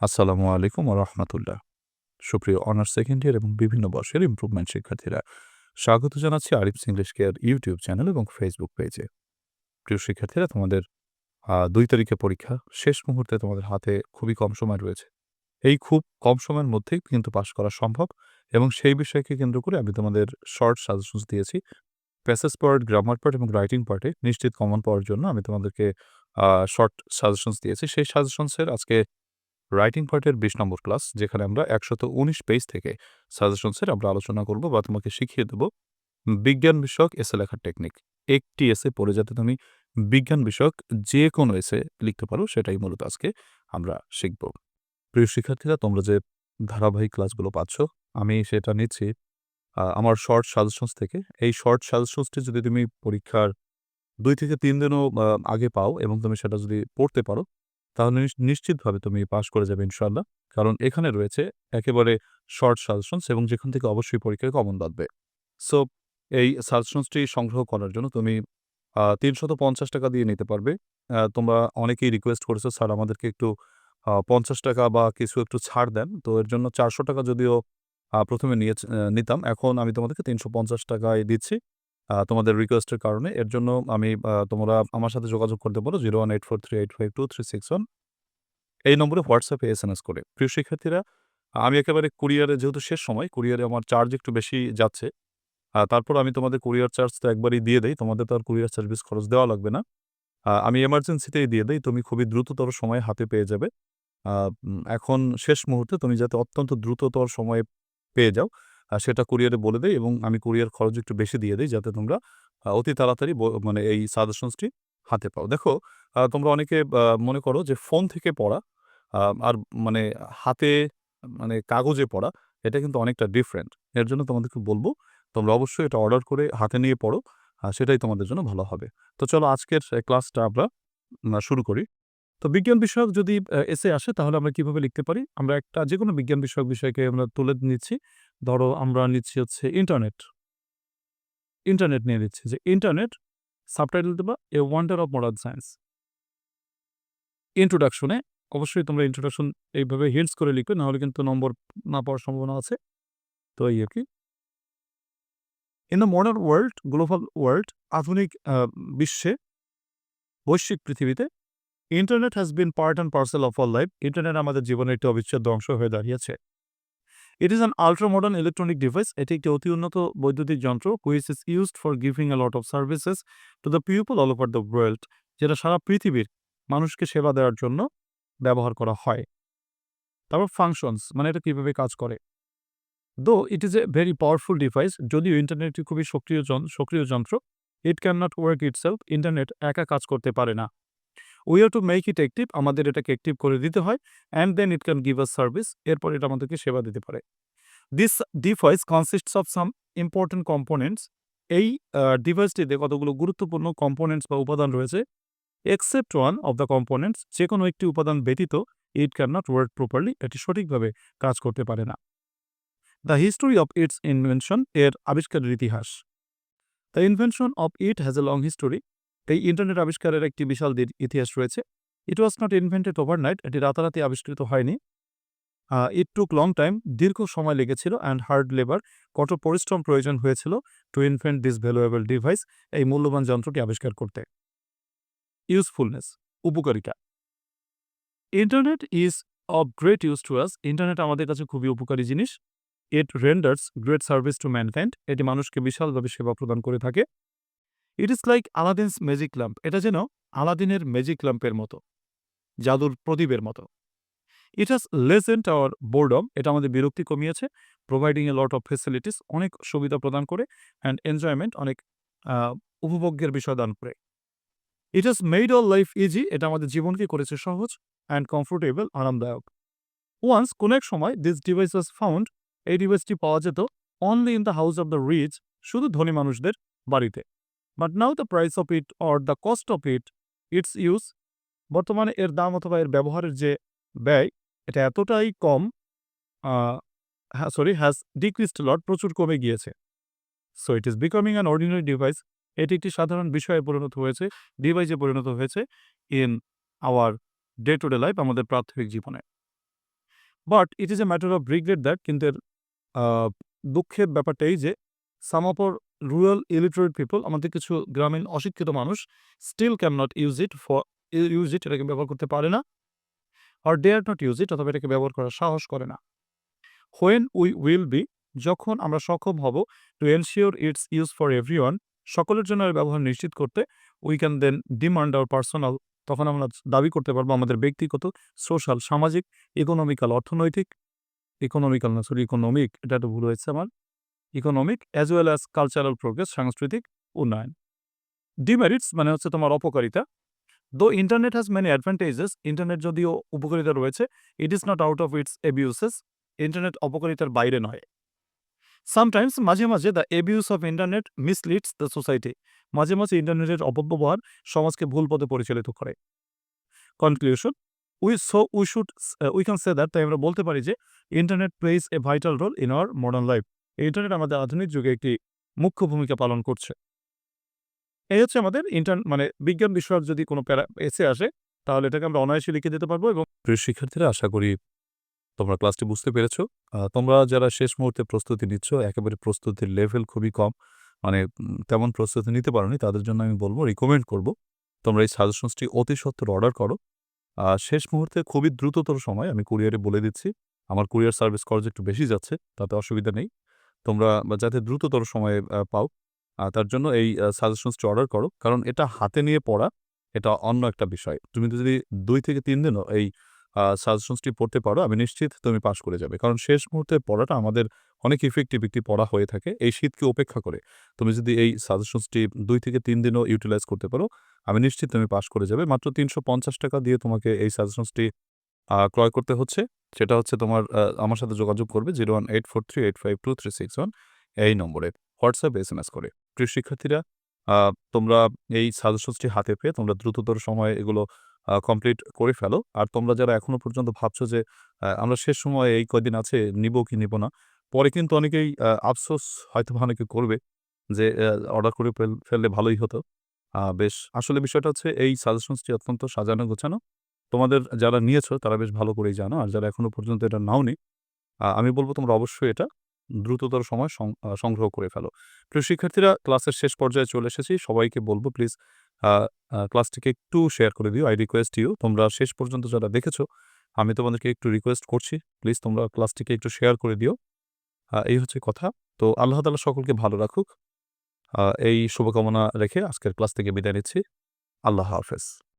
আসসালামু আলাইকুম রাহমাতুল্লাহ। সুপ্রিয় অনার্স সেকেন্ড ইয়ার এবং বিভিন্ন বর্ষের ইমপ্রুভমেন্ট শিক্ষার্থীরা, স্বাগত জানাচ্ছি Arif's English care YouTube channel এবং ফেসবুক পেজে। প্রিয় শিক্ষার্থীরা তোমাদের দুই তারিখে পরীক্ষা। শেষ মুহূর্তে তোমাদের হাতে খুবই কম সময় রয়েছে। এই খুব কম সময়ের মধ্যেই কিন্তু পাশ করা সম্ভব এবং সেই বিষয়কে কেন্দ্র করে আমি তোমাদের শর্ট সাজেশনস দিয়েছি। প্যাসেজ পার্ট, গ্রামার পার্ট এবং রাইটিং পার্টে নিশ্চিত কমন পাওয়ার জন্য আমি তোমাদেরকে শর্ট সাজেশনস দিয়েছি। সেই সাজেশনসের আজকে রাইটিং পার্টের ২০ নম্বর ক্লাস যেখানে আমরা ১১৯ পেজ থেকে সাজেশনসের আমরা আলোচনা করব বা তোমাকে শিখিয়ে দেব বিজ্ঞান বিষয়ক এসে লেখার টেকনিক। একটি এসে পড়ে যাতে তুমি বিজ্ঞান বিষয়ক যে কোনো এসে লিখতে পারো, সেটাই মূলত আজকে আমরা শিখব। প্রিয় শিক্ষার্থীরা, তোমরা যে ধারাবাহিক ক্লাসগুলো পাচ্ছ, আমি সেটা নিচ্ছি আমার শর্ট সাজেশনস থেকে। এই শর্ট সাজেশনসটি যদি তুমি পরীক্ষার দুই থেকে তিন দিনও আগে পাও এবং তুমি সেটা যদি পড়তে পারো তাহলে নিশ্চিতভাবে তুমি পাস করে যাবে ইনশাল্লাহ কারণ এখানে রয়েছে একেবারে শর্ট সাজেশনস এবং যেখান থেকে অবশ্যই পরীক্ষায় কমন বাঁধবে। সো এই সাজেশনসটি সংগ্রহ করার জন্য তুমি তিনশত পঞ্চাশ টাকা দিয়ে নিতে পারবে। তোমরা অনেকেই রিকোয়েস্ট করেছ, স্যার, আমাদেরকে একটু পঞ্চাশ টাকা বা কিছু একটু ছাড় দেন। তো এর জন্য ৳৪০০ যদিও প্রথমে ১ম এ নিয়েছ, আ, নিতাম। এখন আমি তোমাদেরকে ৳৩৫০ টাকায় দিচ্ছি। তোমাদের রিকোয়েস্টের কারণে। এর জন্য আমি তোমরা আমার সাথে যোগাযোগ করতে পারো 01843852361 এই নম্বরে হোয়াটসঅ্যাপে এসএমএস করে। প্রিয় শিক্ষার্থীরা, আমি একেবারে কুরিয়ারে যেহেতু শেষ সময় কুরিয়ারে আমার চার্জ একটু বেশি যাচ্ছে। তারপর আমি তোমাদের কুরিয়ার চার্জ তো একবারই দিয়ে দেই। তোমাদের তো আর কুরিয়ার সার্ভিস খরচ দেওয়া লাগবে না। আমি এমার্জেন্সিতেই দিয়ে দেই। তুমি খুবই দ্রুততর সময়ে হাতে পেয়ে যাবে। এখন শেষ মুহূর্তে তুমি যাতে অত্যন্ত দ্রুততর সময়ে পেয়ে যাও সেটা কুরিয়ারে বলে দেয় এবং আমি কুরিয়ার খরচ একটু বেশি দিয়ে দিই যাতে তোমরা অতি তাড়াতাড়ি মানে এই সাজেশনসটি হাতে পাও। দেখো তোমরা অনেকে মনে করো যে ফোন থেকে পড়া আর মানে হাতে মানে কাগজে পড়া, এটা কিন্তু অনেকটা ডিফারেন্ট। এর জন্য তোমাদেরকে বলব, তোমরা অবশ্যই এটা অর্ডার করে হাতে নিয়ে পড়ো। সেটাই তোমাদের জন্য ভালো হবে। তো চলো আজকের ক্লাসটা আমরা শুরু করি। তো বিজ্ঞান বিষয়ক যদি এসে আসে তাহলে আমরা কীভাবে লিখতে পারি? আমরা একটা যে কোনো বিজ্ঞান বিষয়ক বিষয়কে আমরা তুলে নিচ্ছি। ধরো আমরা নিচ্ছি হচ্ছে ইন্টারনেট। ইন্টারনেট নিয়ে নিচ্ছি যে ইন্টারনেট সাবটাইটেল দেবা a wonder of modern science. Introduction অবশ্যই তোমরা ইন্ট্রোডাকশন এইভাবে হিন্টস করে লিখবে, নাহলে কিন্তু নম্বর না পাওয়ার সম্ভাবনা আছে। তো এই আর কি in the modern world global world আধুনিক বিশ্বে, বৈশ্বিক পৃথিবীতে internet has been part and parcel of all life. Internet আমাদের জীবনের একটি অবিচ্ছেদ্য অংশ হয়ে দাঁড়িয়েছে। It is an ultra modern electronic device. এটি একটি অতি উন্নত বৈদ্যুতিক যন্ত্র which is used for giving a lot of services to the people all over the world যেটা সারা পৃথিবীর মানুষকে সেবা দেওয়ার জন্য ব্যবহার করা হয়। তারপর ফাংশনস মানে এটা কীভাবে কাজ করে। Though it is a very powerful device যদিও ইন্টারনেট একটি খুবই সক্রিয় সক্রিয় যন্ত্র। It can not work itself internet একা কাজ করতে পারে না। We have to make it active আমাদের এটাকে অ্যাক্টিভ করে দিতে হয় and then it can give us service এরপর এটা আমাদেরকে সেবা দিতে পারে। This device consists of some important components এই ডিভাইসটিতে কতগুলো গুরুত্বপূর্ণ কম্পোনেন্টস বা উপাদান রয়েছে। Except one of the components যেকোনো একটি উপাদান ব্যতীত it can not work properly এটি সঠিকভাবে কাজ করতে পারে না। The history of its invention এর আবিষ্কারের ইতিহাস। The invention of it has a long history. এই ইন্টারনেট আবিষ্কারের একটি বিশাল ইতিহাস রয়েছে। It was not invented overnight এটি রাতারাতি আবিষ্কৃত হয়নি। ইট টুক লং টাইম দীর্ঘ সময় লেগেছিল অ্যান্ড হার্ড লেবার কঠোর পরিশ্রম প্রয়োজন হয়েছিল to invent this valuable device এই মূল্যবান যন্ত্রটি আবিষ্কার করতে। ইউজফুলনেস উপকারিতা। Internet is of great use to us internet আমাদের কাছে খুবই উপকারী জিনিস। It renders great service to mankind এটি মানুষকে বিশালভাবে সেবা প্রদান করে থাকে। It is like Aladdin's magic lamp এটা যেন আলাদিনের ম্যাজিক ল্যাম্পের মতো। জাদুর প্রদীপের মতো। It has lessened our boredom এটা আমাদের বিরক্তি কমিয়েছে। Providing a lot of facilities অনেক সুবিধা প্রদান করে অ্যান্ড এনজয়মেন্ট অনেক উপভোগ্যের বিষয় দান করে। It has made all life easy এটা আমাদের জীবনকে করেছে সহজ অ্যান্ড কমফোর্টেবল আরামদায়ক। ওয়ান্স কোনো এক সময় দিস ডিভাইস ওয়াজ ফাউন্ড এই ডিভাইসটি পাওয়া যেত only in the house of the rich শুধু ধনী মানুষদের বাড়িতে। But now the price of it or the cost of it its use বর্তমানে এর দাম অথবা এর ব্যবহারের যে ব্যয়, এটা এতটাই কম সরি হ্যাজ ডিক্রিজড লট প্রচুর কমে গিয়েছে। So it is becoming an ordinary device এটি একটি সাধারণ বিষয়ে পরিণত হয়েছে ডিভাইসে পরিণত হয়েছে in our day to day life আমাদের প্রাথমিক জীবনে। But it is a matter of regret that কিন্তু এর দুঃখের ব্যাপারটা এই যে some are rural illiterate people আমাদের কিছু গ্রামীণ অশিক্ষিত মানুষ still can not use it for use it এটাকে ব্যবহার করতে পারে না আর ডেয়ার নট ইউজ ইট অথবা এটাকে ব্যবহার করার সাহস করে না। হোয়েন উই উইল বি যখন আমরা সক্ষম হব to ensure its use for everyone সকলের জন্য এর ব্যবহার নিশ্চিত করতে we can then demand our personal তখন আমরা দাবি করতে পারব আমাদের ব্যক্তিগত সোশ্যাল সামাজিক ইকোনমিক্যাল অর্থনৈতিক ইকোনমিক্যাল না সরি ইকোনমিক এটা একটু ভুল হয়েছে আমার। Economic as well as cultural progress সাংস্কৃতিক উন্নয়ন। ডিমেরিটস মানে হচ্ছে তোমার অপকারিতা। Though internet has many advantages internet যদিও উপকারিতা রয়েছে it is not out of its abuses internet অপকারিতার বাইরে নয়। সামটাইমস মাঝে মাঝে the abuse of internet misleads the society মাঝে মাঝে ইন্টারনেটের অপব্যবহার সমাজকে ভুল পথে পরিচালিত করে। Conclusion we so we should we can say that তাই আমরা বলতে পারি যে internet plays a vital role in our modern life internet আমাদের আধুনিক যুগে একটি মুখ্য ভূমিকা পালন করছে। এই হচ্ছে আমাদের ইন্টার মানে বিজ্ঞান বিষয়ক যদি কোনো প্যারা এসে আসে তাহলে এটাকে আমরা অনায়াসে লিখে দিতে পারব এবং প্রিয় শিক্ষার্থীরা আশা করি তোমরা ক্লাসটি বুঝতে পেরেছ। তোমরা যারা শেষ মুহূর্তে প্রস্তুতি নিচ্ছ একেবারে প্রস্তুতির লেভেল খুবই কম মানে তেমন প্রস্তুতি নিতে পারোনি তাদের জন্য আমি বলব রিকমেন্ড করব। তোমরা এই সাজেশনসটি অতি সত্তর অর্ডার করো। আহ, শেষ মুহূর্তে খুবই দ্রুততর সময় আমি কুরিয়ারে বলে দিচ্ছি আমার কুরিয়ার সার্ভিস খরচ একটু বেশি যাচ্ছে তাতে অসুবিধা নেই। তোমরা যাতে দ্রুততর সময়ে পাও। তার জন্য এই সাজেশনসটি অর্ডার করো। কারণ এটা হাতে নিয়ে পড়া, এটা অন্য একটা বিষয়। তুমি যদি দুই থেকে তিন দিনও এই সাজেশনসটি পড়তে পারো, আমি নিশ্চিত তুমি পাশ করে যাবে। কারণ শেষ মুহূর্তে পড়াটা আমাদের অনেক ইফেক্টিভ একটি পড়া হয়ে থাকে, এই শীতকে উপেক্ষা করে। তুমি যদি এই সাজেশনসটি দুই থেকে তিন দিনও ইউটিলাইজ করতে পারো, আমি নিশ্চিত তুমি পাশ করে যাবে। মাত্র তিনশো পঞ্চাশ টাকা দিয়ে তোমাকে এই সাজেশনসটি ক্রয় করতে হচ্ছে। সেটা হচ্ছে তোমার আমার সাথে যোগাযোগ করবে zero one eight four three eight five two three six one এই নম্বরে। হোয়াটসঅ্যাপ এস এম এস করে। প্রিয় শিক্ষার্থীরা তোমরা এই সাজেশনসটি হাতে পেয়ে তোমরা দ্রুততর সময়ে এগুলো কমপ্লিট করে ফেলো। আর তোমরা যারা এখনও পর্যন্ত ভাবছ যে আমরা শেষ সময়ে এই কয়দিন আছে, নিব কি নিব না, পরে কিন্তু অনেকেই আফসোস হয়তো অনেকে করবে যে অর্ডার করে ফেললে ভালোই হতো। বেশ, আসলে বিষয়টা হচ্ছে এই সাজেশনসটি অত্যন্ত সাজানো গোছানো। তোমাদের যারা নিয়েছো, তারা বেশ ভালো করেই জানো। আর যারা এখনও পর্যন্ত এটা নাওনি আমি বলব তোমরা অবশ্যই এটা দ্রুততর সময় সংগ্রহ করে ফেলো। প্রিয় শিক্ষার্থীরা, ক্লাসের শেষ পর্যায়ে চলে এসেছি। সবাইকে বলব প্লিজ ক্লাসটিকে একটু শেয়ার করে দিও। আই রিকোয়েস্ট ইউ, তোমরা শেষ পর্যন্ত যারা দেখেছ, আমি তোমাদেরকে একটু রিকোয়েস্ট করছি, প্লিজ তোমরা ক্লাসটিকে একটু শেয়ার করে দিও। এই হচ্ছে কথা। তো আল্লাহ তালা সকলকে ভালো রাখুক। এই শুভকামনা রেখে আজকের ক্লাস থেকে বিদায় নিচ্ছি। আল্লাহ হাফেজ।